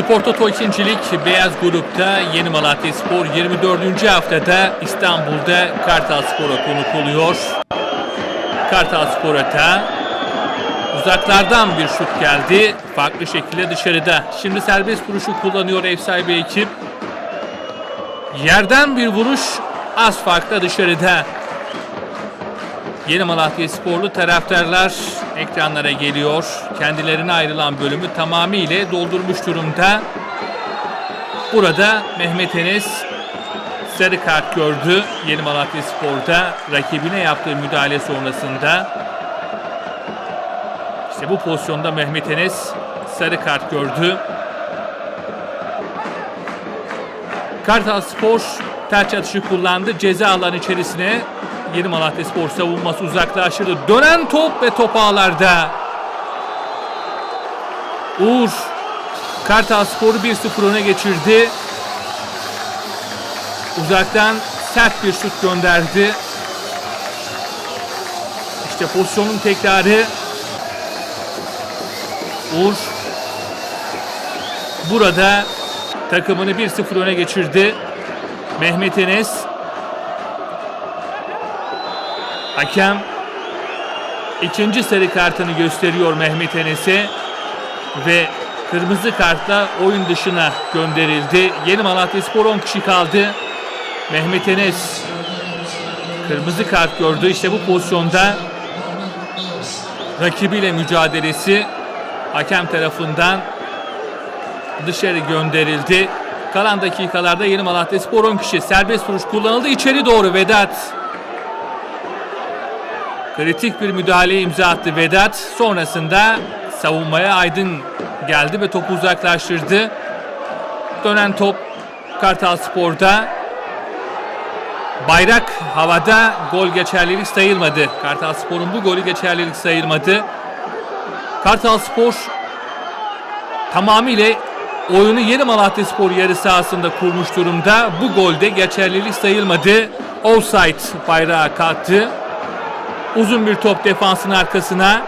Spor Toto ikincilik Beyaz Grup'ta Yeni Malatya Spor 24. haftada İstanbul'da Kartal Spor'a konuk oluyor. Kartal Spor'a da uzaklardan bir şut geldi. Farklı şekilde dışarıda. Şimdi serbest vuruşu kullanıyor ev sahibi ekip. Yerden bir vuruş az farkla dışarıda. Yeni Malatya Sporlu taraftarlar ekranlara geliyor. Kendilerine ayrılan bölümü tamamıyla doldurmuş durumda. Burada Mehmet Enes sarı kart gördü. Yeni Malatya Spor'da rakibine yaptığı müdahale sonrasında. İşte bu pozisyonda Mehmet Enes sarı kart gördü. Kartal Spor taç atışı kullandı. Ceza alanı içerisine Yeni Malatya Spor savunması uzaklaştırdı. Dönen top ve top ağlarda. Uğur Kartal Spor'u 1-0 öne geçirdi. Uzaktan sert bir şut gönderdi. İşte pozisyonun tekrarı. Uğur burada takımını 1-0 öne geçirdi. Mehmet Enes Hakem ikinci sarı kartını gösteriyor Mehmet Enes'e ve kırmızı kartla oyun dışına gönderildi. Yeni Malatya Spor 10 kişi kaldı. Mehmet Enes kırmızı kart gördü. İşte bu pozisyonda rakibiyle mücadelesi hakem tarafından dışarı gönderildi. Kalan dakikalarda Yeni Malatya Spor 10 kişi serbest vuruş kullanıldı. İçeri doğru Vedat. Kritik bir müdahaleye imza attı Vedat. Sonrasında savunmaya Aydın geldi ve topu uzaklaştırdı. Dönen top Kartal Spor'da. Bayrak havada gol geçerlilik sayılmadı. Kartal Spor'un bu golü geçerlilik sayılmadı. Kartal Spor tamamıyla oyunu Yeni Malatya Spor yarı sahasında kurmuş durumda. Bu golde geçerlilik sayılmadı. Offside bayrağı kalktı. Uzun bir top defansın arkasına.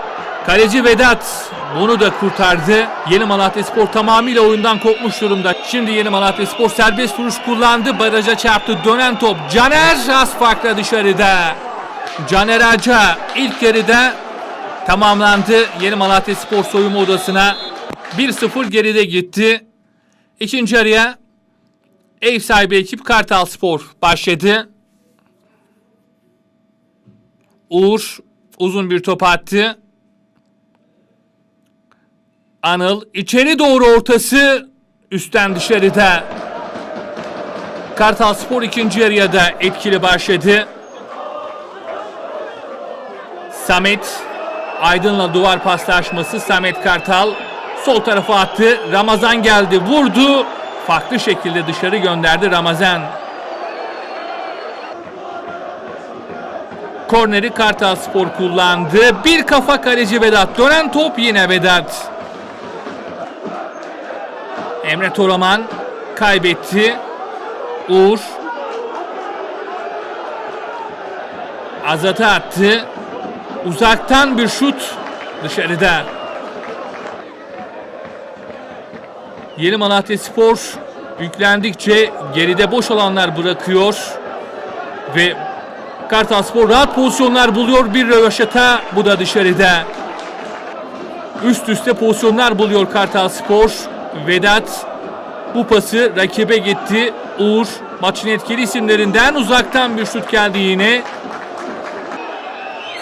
Kaleci Vedat bunu da kurtardı. Yeni Malatya Spor tamamıyla oyundan kopmuş durumda. Şimdi Yeni Malatya Spor serbest vuruş kullandı. Baraja çarptı. Dönen top. Caner az farkla dışarıda. Caner Aca ilk yarıda tamamlandı. Yeni Malatya Spor soyunma odasına 1-0 geride gitti. İkinci araya ev sahibi ekip Kartal Spor başladı. Uğur uzun bir top attı. Anıl içeri doğru ortası üstten dışarıda. Kartal Spor ikinci yarıya da etkili başladı. Samet Aydın'la duvar paslaşması Samet Kartal sol tarafa attı. Ramazan geldi vurdu. Farklı şekilde dışarı gönderdi Ramazan. Korneri Kartal Spor kullandı. Bir kafa kaleci Vedat. Dönen top yine Vedat. Emre Toraman kaybetti. Uğur Azat'a attı. Uzaktan bir şut dışarıda. Yeni Malatya Spor yüklendikçe geride boş alanlar bırakıyor ve Kartal Spor rahat pozisyonlar buluyor. Bir röveşata bu da dışarıda. Üst üste pozisyonlar buluyor Kartal Spor. Vedat bu pası rakibe gitti. Uğur maçın etkili isimlerinden uzaktan bir şut geldi yine.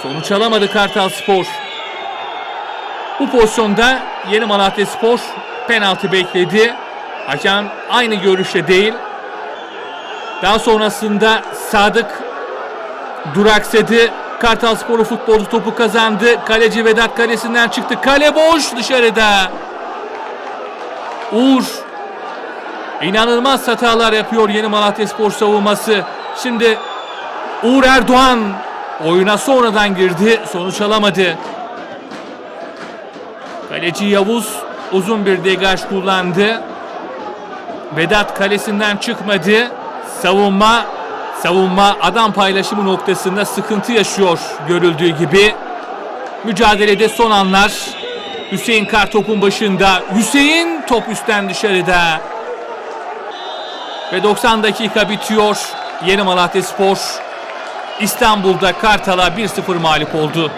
Sonuç alamadı Kartal Spor. Bu pozisyonda Yeni Malatya Spor penaltı bekledi. Hakem aynı görüşte değil. Daha sonrasında Sadık duraksadı. Kartal Sporu futbolcu topu kazandı. Kaleci Vedat kalesinden çıktı. Kale boş dışarıda. Uğur inanılmaz hatalar yapıyor Yeni Malatya Spor savunması. Şimdi Uğur Erdoğan oyuna sonradan girdi. Sonuç alamadı. Kaleci Yavuz uzun bir degaj kullandı. Vedat kalesinden çıkmadı. Savunma savunma adam paylaşımı noktasında sıkıntı yaşıyor görüldüğü gibi. Mücadelede son anlar Hüseyin Kar topun başında. Hüseyin top üstten dışarıda. Ve 90 dakika bitiyor. Yeni Malatya Spor İstanbul'da Kartal'a 1-0 mağlup oldu.